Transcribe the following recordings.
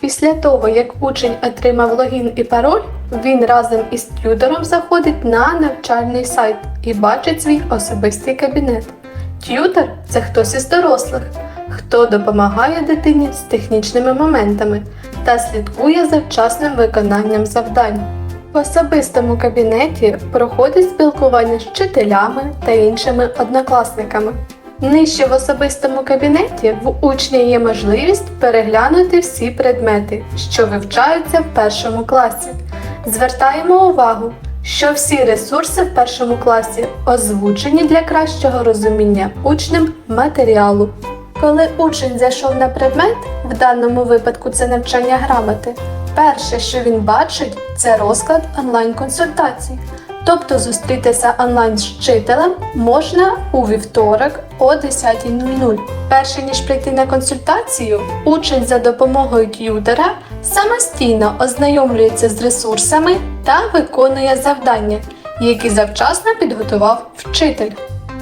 Після того, як учень отримав логін і пароль, він разом із т'ютором заходить на навчальний сайт і бачить свій особистий кабінет. Т'ютор це хтось із дорослих, хто допомагає дитині з технічними моментами та слідкує за вчасним виконанням завдань. В особистому кабінеті проходить спілкування з вчителями та іншими однокласниками. Нижче в особистому кабінеті в учня є можливість переглянути всі предмети, що вивчаються в першому класі. Звертаємо увагу, що всі ресурси в першому класі озвучені для кращого розуміння учнем матеріалу. Коли учень зайшов на предмет, в даному випадку це навчання грамоти, перше, що він бачить, це розклад онлайн-консультацій. Тобто зустрітися онлайн з вчителем можна у вівторок о 10.00. Перше ніж прийти на консультацію, учень за допомогою т'ютера самостійно ознайомлюється з ресурсами та виконує завдання, які завчасно підготував вчитель.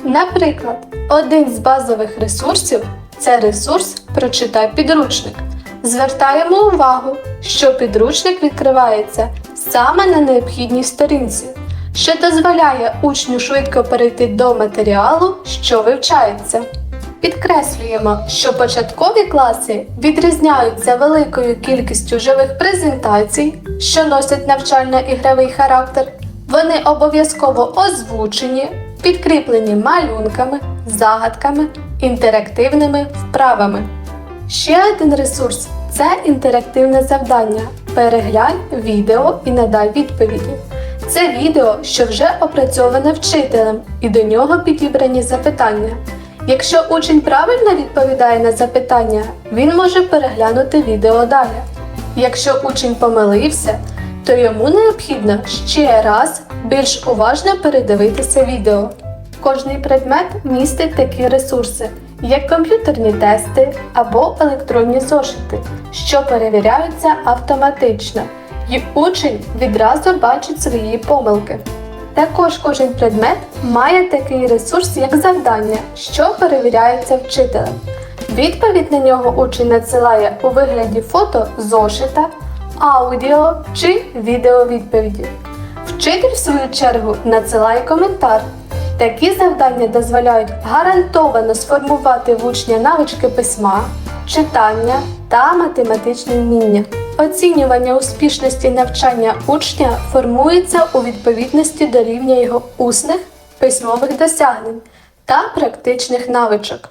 Наприклад, один з базових ресурсів це ресурс Прочитай підручник. Звертаємо увагу, що підручник відкривається саме на необхідній сторінці, що дозволяє учню швидко перейти до матеріалу, що вивчається. Підкреслюємо, що початкові класи відрізняються великою кількістю живих презентацій, що носять навчально-ігровий характер. Вони обов'язково озвучені, підкріплені малюнками, загадками, інтерактивними вправами. Ще один ресурс це інтерактивне завдання. Переглянь відео і надай відповіді. Це відео, що вже опрацьоване вчителем, і до нього підібрані запитання. Якщо учень правильно відповідає на запитання, він може переглянути відео далі. Якщо учень помилився, то йому необхідно ще раз більш уважно передивитися відео. Кожний предмет містить такі ресурси, як комп'ютерні тести або електронні зошити, що перевіряються автоматично, і учень відразу бачить свої помилки. Також кожен предмет має такий ресурс, як завдання, що перевіряється вчителем. Відповідь на нього учень надсилає у вигляді фото зошита, аудіо чи відеовідповіді. Вчитель, в свою чергу, надсилає коментар. Такі завдання дозволяють гарантовано сформувати в учня навички письма, читання та математичні вміння. Оцінювання успішності навчання учня формується у відповідності до рівня його усних письмових досягнень та практичних навичок.